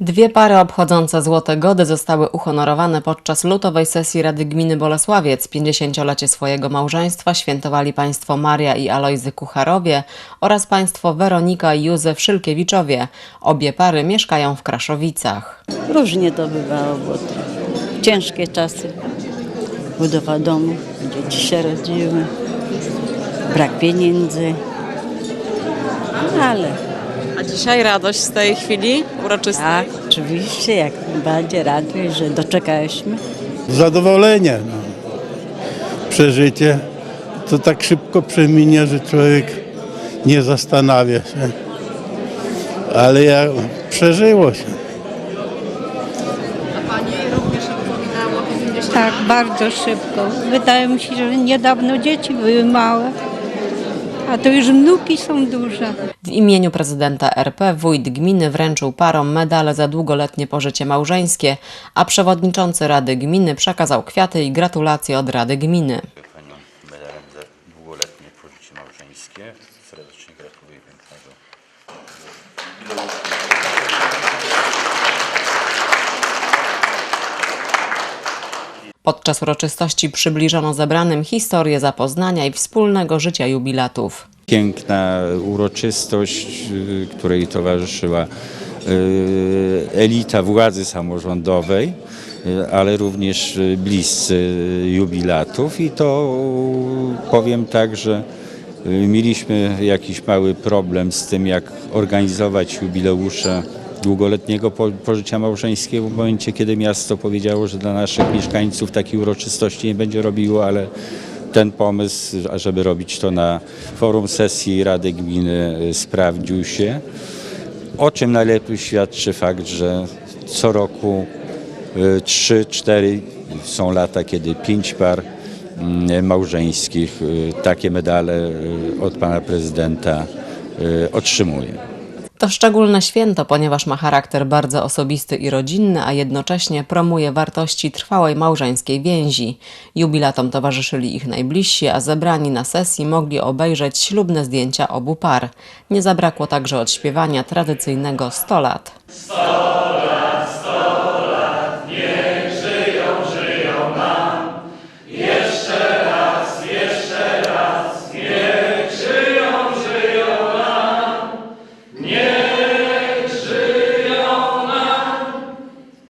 Dwie pary obchodzące Złote Gody zostały uhonorowane podczas lutowej sesji Rady Gminy Bolesławiec. 50-lecie swojego małżeństwa świętowali państwo Maria i Alojzy Kucharowie oraz państwo Weronika i Józef Szylkiewiczowie. Obie pary mieszkają w Kraszowicach. Różnie to bywało, bo to ciężkie czasy. Budowa domu, dzieci się rodziły, brak pieniędzy, ale A dzisiaj radość z tej chwili uroczystej? tak, oczywiście jak najbardziej radość, że doczekaliśmy. zadowolenie. No. Przeżycie to tak szybko przeminie, że człowiek nie zastanawia się. Ale ja przeżyło się. Tak, bardzo szybko. Wydaje mi się, że niedawno dzieci były małe, a to już wnuki są duże. W imieniu prezydenta RP wójt gminy wręczył parom medale za długoletnie pożycie małżeńskie, a przewodniczący Rady Gminy przekazał kwiaty i gratulacje od Rady Gminy. Panią medalem za długoletnie pożycie małżeńskie. Serdecznie gratuluję pięknego. Podczas uroczystości przybliżono zebranym historię zapoznania i wspólnego życia jubilatów. Piękna uroczystość, y, której towarzyszyła y, elita władzy samorządowej, y, ale również bliscy jubilatów i to powiem tak, że mieliśmy jakiś mały problem z tym, jak organizować jubileusze długoletniego po- pożycia małżeńskiego w momencie, kiedy miasto powiedziało, że dla naszych mieszkańców takiej uroczystości nie będzie robiło, ale ten pomysł, żeby robić to na forum sesji Rady Gminy y, sprawdził się, o czym najlepiej świadczy fakt, że co roku y, trzy, cztery są lata, kiedy pięć par mm, małżeńskich y, takie medale y, od pana prezydenta y, otrzymuje. To szczególne święto, ponieważ ma charakter bardzo osobisty i rodzinny, a jednocześnie promuje wartości trwałej małżeńskiej więzi. Jubilatom towarzyszyli ich najbliżsi, a zebrani na sesji mogli obejrzeć ślubne zdjęcia obu par. Nie zabrakło także odśpiewania tradycyjnego 100 lat.